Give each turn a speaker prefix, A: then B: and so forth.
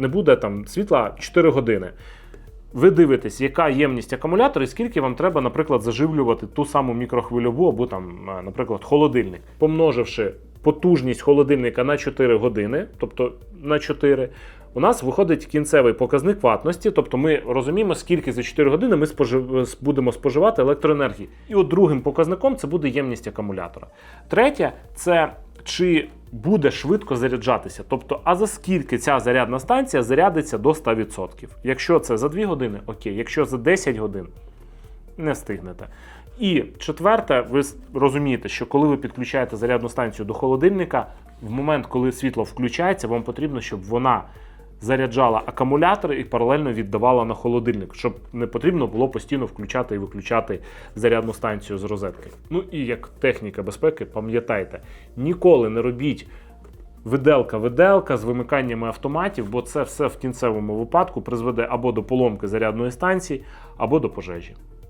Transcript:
A: не буде там світла 4 години. Ви дивитесь, яка ємність акумулятора і скільки вам треба, наприклад, заживлювати ту саму мікрохвильову або там, е, наприклад, холодильник. Помноживши потужність холодильника на 4 години, тобто на 4, у нас виходить кінцевий показник ватності, тобто ми розуміємо, скільки за 4 години ми спожив... будемо споживати електроенергії. І от другим показником це буде ємність акумулятора. Третє це чи буде швидко заряджатися. Тобто, а за скільки ця зарядна станція зарядиться до 100%. Якщо це за 2 години, окей, якщо за 10 годин, не встигнете. І четверте, ви розумієте, що коли ви підключаєте зарядну станцію до холодильника, в момент, коли світло включається, вам потрібно, щоб вона заряджала акумулятор і паралельно віддавала на холодильник, щоб не потрібно було постійно включати і виключати зарядну станцію з розетки. Ну і як техніка безпеки, пам'ятайте, ніколи не робіть виделка-виделка з вимиканнями автоматів, бо це все в кінцевому випадку призведе або до поломки зарядної станції, або до пожежі.